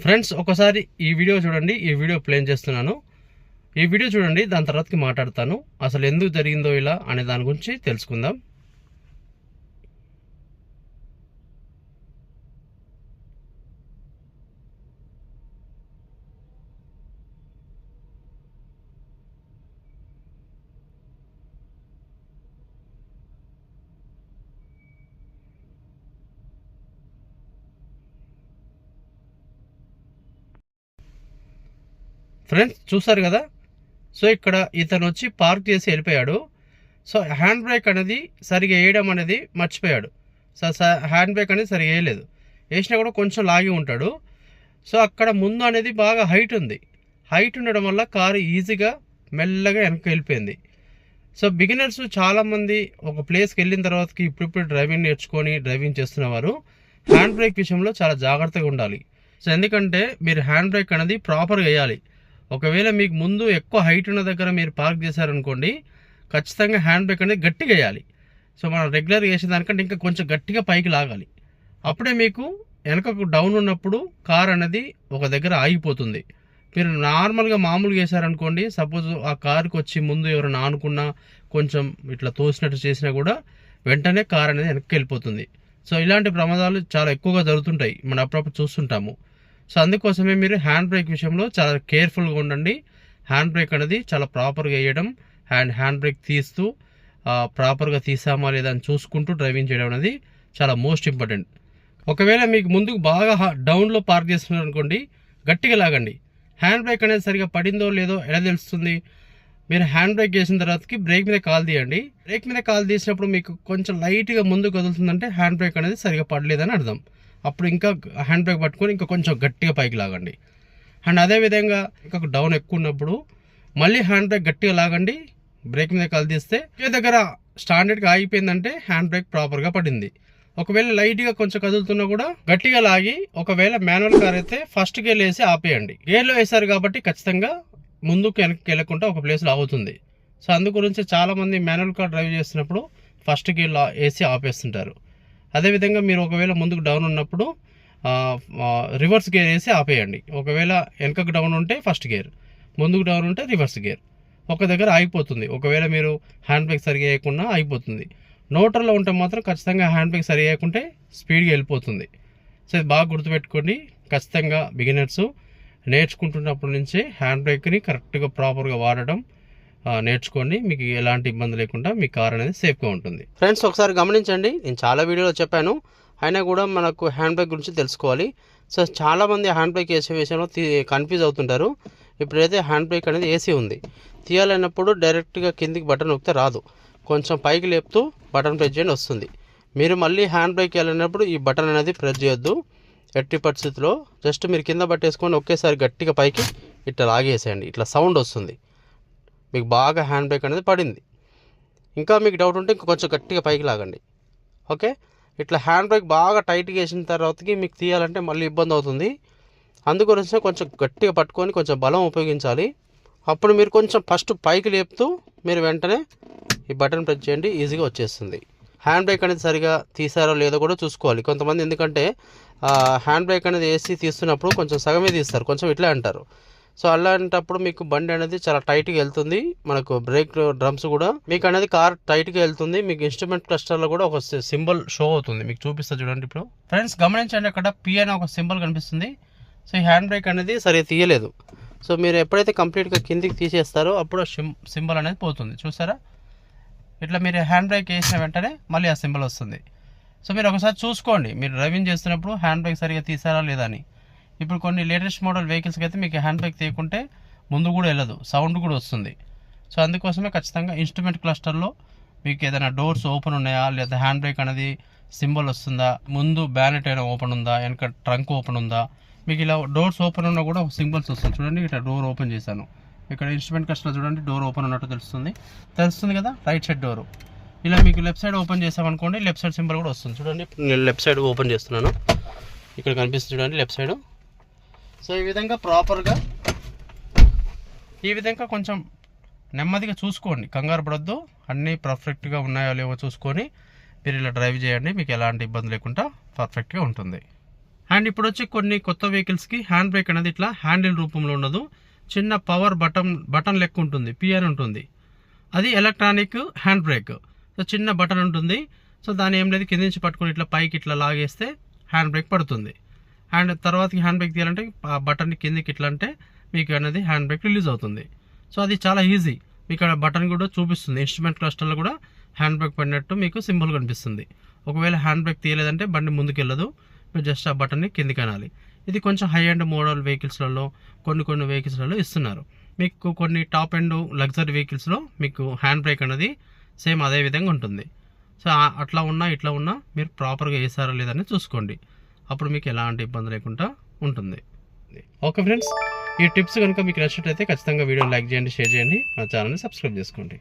Friends ఒకసారి ఈ video చూడండి ఈ వీడియో ప్లేన్ చేస్తున్నాను. ఈ వీడియో చూడండి దాని తర్వాతకి మాట్లాడతాను. అసలు ఎందుకు జరిగిందో ఇలా అనే దాని గురించి తెలుసుకుందాం. ఫ్రెండ్స్ చూసారు కదా? సో ఇక్కడ ఇతను వచ్చి పార్క్ చేసి వెళ్ళిపోయాడు. సో హ్యాండ్ బ్రేక్ అనేది సరిగా వేయడం అనేది మర్చిపోయాడు. సో స- హ్యాండ్ బ్రేక్ అనేది సరిగా వేయలేదు. వేసినా కూడా కొంచెం లాగి ఉంటాడు. సో అక్కడ ముందు అనేది బాగా హైట్ ఉంది. హైట్ ఉండడం వల్ల కారు ఈజీగా మెల్లగా వెనక్కి వెళ్ళిపోయింది. సో బిగినర్స్ చాలామంది ఒక ప్లేస్కి వెళ్ళిన తర్వాతకి ఇప్పుడిప్పుడు డ్రైవింగ్ నేర్చుకొని డ్రైవింగ్ చేస్తున్నవారు హ్యాండ్ బ్రేక్ విషయంలో చాలా జాగ్రత్తగా ఉండాలి. సో ఎందుకంటే మీరు హ్యాండ్ బ్రేక్ అనేది ప్రాపర్గా వేయాలి. ఒకవేళ మీకు ముందు ఎక్కువ హైట్ ఉన్న దగ్గర మీరు పార్క్ చేశారనుకోండి ఖచ్చితంగా హ్యాండ్ బ్రేక్ అనేది గట్టిగా వేయాలి. సో మనం రెగ్యులర్గా వేసే దానికంటే ఇంకా కొంచెం గట్టిగా పైకి లాగాలి. అప్పుడే మీకు వెనకకు డౌన్ ఉన్నప్పుడు కార్ అనేది ఒక దగ్గర ఆగిపోతుంది. మీరు నార్మల్గా మామూలుగా వేసారనుకోండి సపోజ్ ఆ కార్కి వచ్చి ముందు ఎవరైనా ఆనుకున్నా కొంచెం ఇట్లా తోసినట్టు చేసినా కూడా వెంటనే కార్ అనేది వెనక్కి వెళ్ళిపోతుంది. సో ఇలాంటి ప్రమాదాలు చాలా ఎక్కువగా జరుగుతుంటాయి. మనం అప్పుడప్పుడు చూస్తుంటాము. సో అందుకోసమే మీరు హ్యాండ్ బ్రేక్ విషయంలో చాలా కేర్ఫుల్గా ఉండండి. హ్యాండ్ బ్రేక్ అనేది చాలా ప్రాపర్గా వేయడం హ్యాండ్ హ్యాండ్ బ్రేక్ తీస్తూ ప్రాపర్గా తీసామా లేదా అని చూసుకుంటూ డ్రైవింగ్ చేయడం అనేది చాలా మోస్ట్ ఇంపార్టెంట్. ఒకవేళ మీకు ముందుకు బాగా డౌన్లో పార్క్ చేస్తున్నారు అనుకోండి గట్టిగా లాగండి. హ్యాండ్ బ్రేక్ అనేది సరిగా పడిందో లేదో ఎలా తెలుస్తుంది? మీరు హ్యాండ్ బ్రేక్ చేసిన తర్వాతకి బ్రేక్ మీద కాల్ తీయండి. బ్రేక్ మీద కాల్ తీసినప్పుడు మీకు కొంచెం లైట్గా ముందుకు వదులుతుందంటే హ్యాండ్ బ్రేక్ అనేది సరిగా పడలేదని అర్థం. అప్పుడు ఇంకా హ్యాండ్ బ్రేక్ పట్టుకొని ఇంకా కొంచెం గట్టిగా పైకి లాగండి. అండ్ అదేవిధంగా ఇంకా డౌన్ ఎక్కువ ఉన్నప్పుడు మళ్ళీ హ్యాండ్ బ్రేక్ గట్టిగా లాగండి బ్రేక్ మీద కలిదిస్తే ఏ దగ్గర స్టాండర్డ్గా ఆగిపోయిందంటే హ్యాండ్ బ్రేక్ ప్రాపర్గా పడింది. ఒకవేళ లైట్గా కొంచెం కదులుతున్నా కూడా గట్టిగా లాగి ఒకవేళ మాన్యువల్ కార్ అయితే ఫస్ట్ గేర్ వేసి ఆపేయండి. గేర్లో వేశారు కాబట్టి ఖచ్చితంగా ముందుకు వెనక్కి వెళ్ళకుండా ఒక ప్లేస్లో ఆగుతుంది. సో అందు గురించి చాలామంది మాన్యువల్ కార్ డ్రైవ్ చేసినప్పుడు ఫస్ట్ గేర్ వేసి ఆపేస్తుంటారు. అదేవిధంగా మీరు ఒకవేళ ముందుకు డౌన్ ఉన్నప్పుడు రివర్స్ గేర్ వేసి ఆపేయండి. ఒకవేళ వెనకకు డౌన్ ఉంటే ఫస్ట్ గేర్ ముందుకు డౌన్ ఉంటే రివర్స్ గేర్ ఒక దగ్గర ఆగిపోతుంది. ఒకవేళ మీరు హ్యాండ్ బ్రేక్ సరిగా వేయకుండా ఆగిపోతుంది. నోటర్లో ఉంటే మాత్రం ఖచ్చితంగా హ్యాండ్ బ్రేక్ సరి వేయకుంటే స్పీడ్గా వెళ్ళిపోతుంది. సో ఇది బాగా గుర్తుపెట్టుకోండి. ఖచ్చితంగా బిగినర్స్ నేర్చుకుంటున్నప్పటి నుంచి హ్యాండ్ బ్రేక్ని కరెక్ట్గా ప్రాపర్గా వాడడం నేర్చుకోండి మీకు ఎలాంటి ఇబ్బంది లేకుండా మీ కార్ అనేది సేఫ్గా ఉంటుంది. ఫ్రెండ్స్ ఒకసారి గమనించండి. నేను చాలా వీడియోలో చెప్పాను. అయినా కూడా మనకు హ్యాండ్ బ్యాగ్ గురించి తెలుసుకోవాలి. సో చాలామంది హ్యాండ్ బ్రేక్ వేసే విషయంలో కన్ఫ్యూజ్ అవుతుంటారు. ఇప్పుడైతే హ్యాండ్ బ్రేక్ అనేది ఏసీ ఉంది. తీయాలన్నప్పుడు డైరెక్ట్గా కిందికి బటన్ నొక్కితే రాదు. కొంచెం పైకి లేపుతూ బటన్ ప్రెస్ చేయండి వస్తుంది. మీరు మళ్ళీ హ్యాండ్ బ్రేక్ వెళ్ళినప్పుడు ఈ బటన్ అనేది ప్రెస్ చేయొద్దు. ఎట్టి పరిస్థితిలో జస్ట్ మీరు కింద పట్టేసుకొని ఒకేసారి గట్టిగా పైకి ఇట్లా లాగేసేయండి. ఇట్లా సౌండ్ వస్తుంది. మీకు బాగా హ్యాండ్ బ్రేక్ అనేది పడింది. ఇంకా మీకు డౌట్ ఉంటే ఇంకా కొంచెం గట్టిగా పైకి లాగండి. ఓకే? ఇట్లా హ్యాండ్ బ్రేక్ బాగా టైట్గా వేసిన తర్వాతకి మీకు తీయాలంటే మళ్ళీ ఇబ్బంది అవుతుంది. అందుగురించి కొంచెం గట్టిగా పట్టుకొని కొంచెం బలం ఉపయోగించాలి. అప్పుడు మీరు కొంచెం ఫస్ట్ పైకి లేపుతూ మీరు వెంటనే ఈ బటన్ ప్రెస్ చేయండి ఈజీగా వచ్చేస్తుంది. హ్యాండ్ బ్రేక్ అనేది సరిగా తీసారో లేదో కూడా చూసుకోవాలి. కొంతమంది ఎందుకంటే హ్యాండ్ బ్రేక్ అనేది వేసి తీస్తున్నప్పుడు కొంచెం సగమే తీస్తారు. కొంచెం ఇట్లా అంటారు. సో అలాంటప్పుడు మీకు బండి అనేది చాలా టైట్గా వెళ్తుంది. మనకు బ్రేక్ డ్రమ్స్ కూడా మీకు అనేది కార్ టైట్గా వెళ్తుంది. మీకు ఇన్స్ట్రుమెంట్ క్లస్టర్లో కూడా ఒక సింబల్ షో అవుతుంది. మీకు చూపిస్తా చూడండి ఇప్పుడు. ఫ్రెండ్స్ గమనించండి అక్కడ పి అనే ఒక సింబల్ కనిపిస్తుంది. సో ఈ హ్యాండ్ బ్రేక్ అనేది సరిగా తీయలేదు. సో మీరు ఎప్పుడైతే కంప్లీట్గా కిందికి తీసేస్తారో అప్పుడు సింబల్ అనేది పోతుంది. చూసారా? ఇట్లా మీరు హ్యాండ్ బ్రేక్ వేసిన వెంటనే మళ్ళీ ఆ సింబల్ వస్తుంది. సో మీరు ఒకసారి చూసుకోండి. మీరు డ్రైవింగ్ చేస్తున్నప్పుడు హ్యాండ్ బ్రేక్ సరిగా తీసారా లేదా అని. ఇప్పుడు కొన్ని లేటెస్ట్ మోడల్ వెహికల్స్కి అయితే మీకు హ్యాండ్ బ్రేక్ తీయకుంటే ముందు కూడా వెళ్ళదు సౌండ్ కూడా వస్తుంది. సో అందుకోసమే ఖచ్చితంగా ఇన్స్ట్రుమెంట్ క్లస్టర్లో మీకు ఏదైనా డోర్స్ ఓపెన్ ఉన్నాయా? లేదా హ్యాండ్ బ్రేక్ అనేది సింబల్ వస్తుందా? ముందు బ్యానెట్ అయినా ఓపెన్ ఉందా? వెనక ట్రంక్ ఓపెన్ ఉందా? మీకు ఇలా డోర్స్ ఓపెన్ ఉన్నా కూడా సింబల్స్ వస్తుంది. చూడండి ఇట్లా డోర్ ఓపెన్ చేశాను. ఇక్కడ ఇన్స్ట్రుమెంట్ కస్టమర్ చూడండి డోర్ ఓపెన్ ఉన్నట్టు తెలుస్తుంది. తెలుస్తుంది కదా? Right side door. ఇలా మీకు లెఫ్ట్ సైడ్ ఓపెన్ చేసామనుకోండి లెఫ్ట్ సైడ్ సింబల్ కూడా వస్తుంది. చూడండి నేను లెఫ్ట్ సైడ్ ఓపెన్ చేస్తున్నాను. ఇక్కడ కనిపిస్తుంది చూడండి లెఫ్ట్ సైడ్. సో ఈ విధంగా ప్రాపర్గా ఈ విధంగా కొంచెం నెమ్మదిగా చూసుకోండి. కంగారు పడొద్దు. అన్నీ పర్ఫెక్ట్గా ఉన్నాయో లేవో చూసుకొని మీరు ఇలా డ్రైవ్ చేయండి. మీకు ఎలాంటి ఇబ్బంది లేకుండా పర్ఫెక్ట్గా ఉంటుంది. అండ్ ఇప్పుడు వచ్చి కొన్ని కొత్త వెహికల్స్కి హ్యాండ్ బ్రేక్ అనేది ఇట్లా హ్యాండిల్ రూపంలో ఉండదు. చిన్న పవర్ బటన్ బటన్ లెక్క ఉంటుంది. పిఆర్ ఉంటుంది. అది ఎలక్ట్రానిక్ హ్యాండ్ బ్రేక్. సో చిన్న బటన్ ఉంటుంది. సో దాని ఏం లేదు. కింద నుంచి పట్టుకొని ఇట్లా పైకి ఇట్లా లాగేస్తే హ్యాండ్ బ్రేక్ పడుతుంది. అండ్ తర్వాతకి హ్యాండ్ బ్రేక్ తీయాలంటే ఆ బటన్ని కిందకి ఇట్లా అంటే మీకు అనేది హ్యాండ్ బ్రేక్ రిలీజ్ అవుతుంది. సో అది చాలా ఈజీ మీకు ఆ బటన్ కూడా చూపిస్తుంది. ఇన్స్ట్రుమెంట్ క్లస్టర్లో కూడా హ్యాండ్ బ్రేక్ పడినట్టు మీకు సింబల్ కనిపిస్తుంది. ఒకవేళ హ్యాండ్ బ్రేక్ తీయలేదంటే బండి ముందుకెళ్ళదు. మీరు జస్ట్ ఆ బటన్ని కిందికి అనాలి. ఇది కొంచెం హై అండ్ మోడల్ వెహికల్స్లలో కొన్ని కొన్ని వెహికల్స్లలో ఇస్తున్నారు. మీకు కొన్ని టాప్ అండ్ లగ్జరీ వెహికల్స్లో మీకు హ్యాండ్ బ్రేక్ అనేది సేమ్ అదే విధంగా ఉంటుంది. సో అట్లా ఉన్నా ఇట్లా ఉన్నా మీరు ప్రాపర్గా వేసారా లేదని చూసుకోండి. అప్పుడు మీకు ఎలాంటి ఇబ్బంది లేకుండా ఉంటుంది. ఓకే ఫ్రెండ్స్ ఈ టిప్స్ కనుక మీకు నచ్చినట్లయితే ఖచ్చితంగా వీడియోని లైక్ చేయండి షేర్ చేయండి మా ఛానల్ని సబ్స్క్రైబ్ చేసుకోండి.